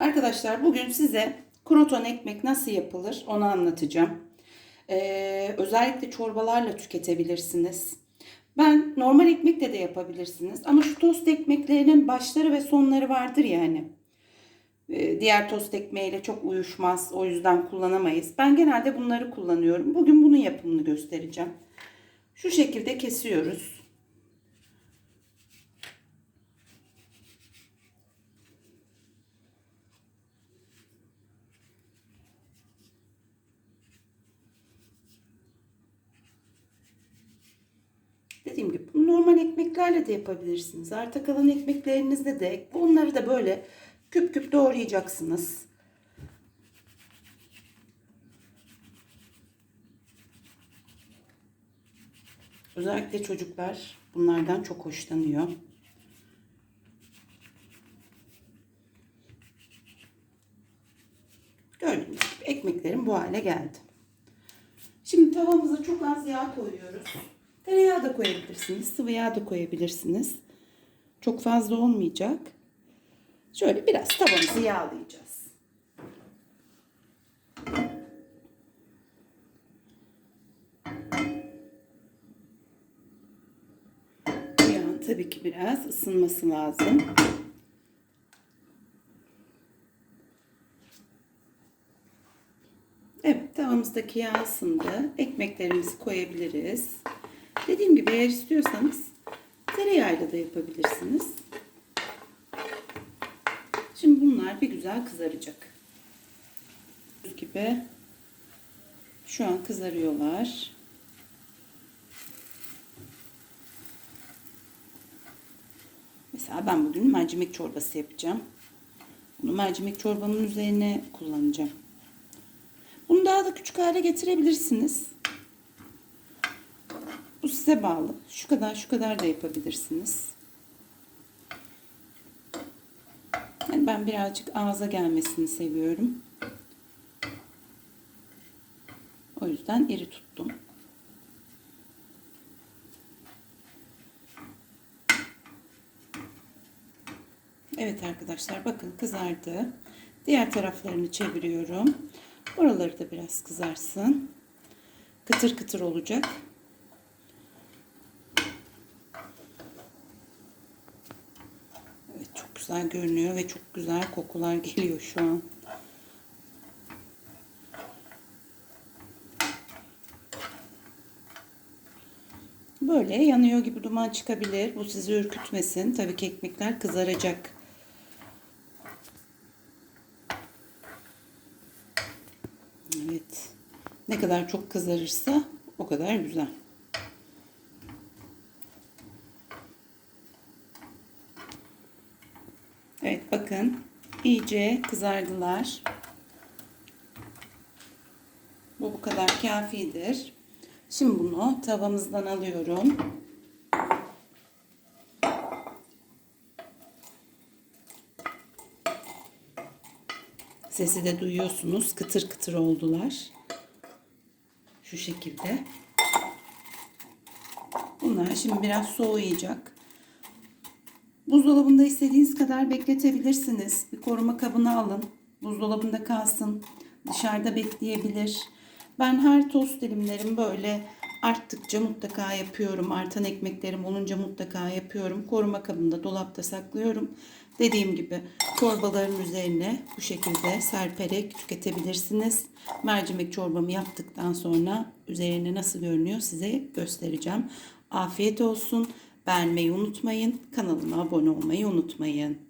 Arkadaşlar bugün size kroton ekmek nasıl yapılır onu anlatacağım. Ee, özellikle çorbalarla tüketebilirsiniz. Ben normal ekmekle de yapabilirsiniz. Ama şu tost ekmeklerinin başları ve sonları vardır yani. Ee, diğer tost ekmeğiyle çok uyuşmaz. O yüzden kullanamayız. Ben genelde bunları kullanıyorum. Bugün bunun yapımını göstereceğim. Şu şekilde kesiyoruz. Dediğim gibi normal ekmeklerle de yapabilirsiniz. Arta kalan ekmeklerinizde de onları da böyle küp küp doğrayacaksınız. Özellikle çocuklar bunlardan çok hoşlanıyor. Gördüğünüz gibi ekmeklerim bu hale geldi. Şimdi tavamıza çok az yağ koyuyoruz. Tereyağı da koyabilirsiniz. Sıvı yağ da koyabilirsiniz. Çok fazla olmayacak. Şöyle biraz tavamızı yağlayacağız. Bu yağın tabii ki biraz ısınması lazım. Evet tavamızdaki yağ ısındı. Ekmeklerimizi koyabiliriz. Dediğim gibi eğer istiyorsanız tereyağıyla da yapabilirsiniz. Şimdi bunlar bir güzel kızaracak. Gördüğünüz gibi şu an kızarıyorlar. Mesela ben bugün mercimek çorbası yapacağım. Bunu mercimek çorbamın üzerine kullanacağım. Bunu daha da küçük hale getirebilirsiniz. Bu size bağlı. Şu kadar şu kadar da yapabilirsiniz. Yani ben birazcık ağza gelmesini seviyorum. O yüzden iri tuttum. Evet arkadaşlar bakın kızardı. Diğer taraflarını çeviriyorum. Oraları da biraz kızarsın. Kıtır kıtır olacak. Evet çok güzel görünüyor ve çok güzel kokular geliyor şu an. Böyle yanıyor gibi duman çıkabilir. Bu sizi ürkütmesin. Tabii ki ekmekler kızaracak. Evet. Ne kadar çok kızarırsa o kadar güzel. Evet bakın iyice kızardılar. Bu bu kadar kafidir. Şimdi bunu tavamızdan alıyorum. Sesi de duyuyorsunuz. Kıtır kıtır oldular. Şu şekilde. Bunlar şimdi biraz soğuyacak. Buzdolabında istediğiniz kadar bekletebilirsiniz. Bir koruma kabına alın. Buzdolabında kalsın. Dışarıda bekleyebilir. Ben her tost dilimlerim böyle arttıkça mutlaka yapıyorum. Artan ekmeklerim olunca mutlaka yapıyorum. Koruma kabında dolapta saklıyorum. Dediğim gibi çorbaların üzerine bu şekilde serperek tüketebilirsiniz. Mercimek çorbamı yaptıktan sonra üzerine nasıl görünüyor size göstereceğim. Afiyet olsun. Beğenmeyi unutmayın. Kanalıma abone olmayı unutmayın.